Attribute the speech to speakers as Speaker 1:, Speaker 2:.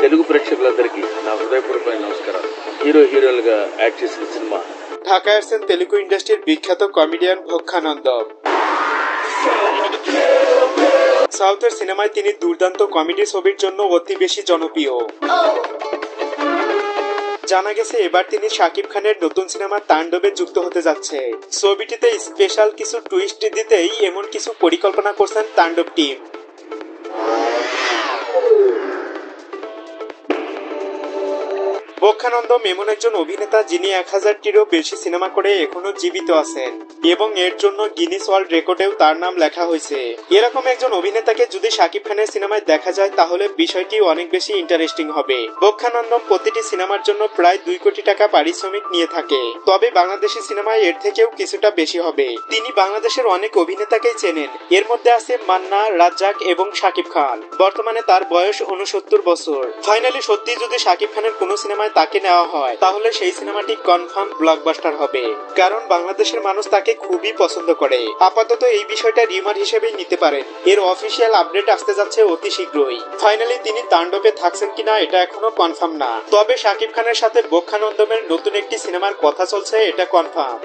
Speaker 1: తెలుగు ప్రేక్షకులందరికీ నా హృదయపూర్వకమైన నమస్కారాలు హీరో హీరోలుగా యాక్ట్ చేసిన సినిమా
Speaker 2: ঢাকায় আসছেন তেলুগু ইন্ডাস্ট্রির বিখ্যাত কমেডিয়ান ভক্ষানন্দ সাউথের সিনেমায় তিনি দুর্দান্ত কমেডি ছবির জন্য অতি বেশি জনপ্রিয় জানা গেছে এবার তিনি শাকিব খানের নতুন সিনেমা তাণ্ডবে যুক্ত হতে যাচ্ছে ছবিটিতে স্পেশাল কিছু টুইস্ট দিতেই এমন কিছু পরিকল্পনা করছেন তাণ্ডব টিম বক্ষানন্দম এমন একজন অভিনেতা যিনি এক হাজারটিরও বেশি সিনেমা করে এখনও জীবিত আছেন, এবং এর জন্য গিনিস ওয়ার্ল্ড রেকর্ডেও তার নাম লেখা হয়েছে। এরকম একজন অভিনেতাকে যদি শাকিব খানের সিনেমায় দেখা যায়, তাহলে বিষয়টি অনেক বেশি ইন্টারেস্টিং হবে। বক্ষানন্দম প্রতিটি সিনেমার জন্য প্রায় দুই কোটি টাকা পারিশ্রমিক নিয়ে থাকে, তবে বাংলাদেশি সিনেমায় এর থেকেও কিছুটা বেশি হবে। তিনি বাংলাদেশের অনেক অভিনেতাকেই চেনেন, এর মধ্যে আছে মান্না, রাজ্জাক এবং শাকিব খান। বর্তমানে তার বয়স উনসত্তর বছর। ফাইনালি সত্যি যদি শাকিব খানের কোনো সিনেমায় তাকে নেওয়া হয়। তাহলে সেই সিনেমাটি কনফার্ম ব্লকবাস্টার হবে। কারণ বাংলাদেশের মানুষ তাকে খুবই পছন্দ করে। আপাতত এই বিষয়টা রিমার হিসেবেই নিতে পারেন। এর অফিসিয়াল আপডেট আসতে যাচ্ছে অতি শীঘ্রই। ফাইনালি তিনি তাণ্ডবে থাকছেন কিনা এটা এখনও কনফার্ম না। তবে শাকিব খানের সাথে বক্ষানন্দমের নতুন একটি সিনেমার কথা চলছে, এটা কনফার্ম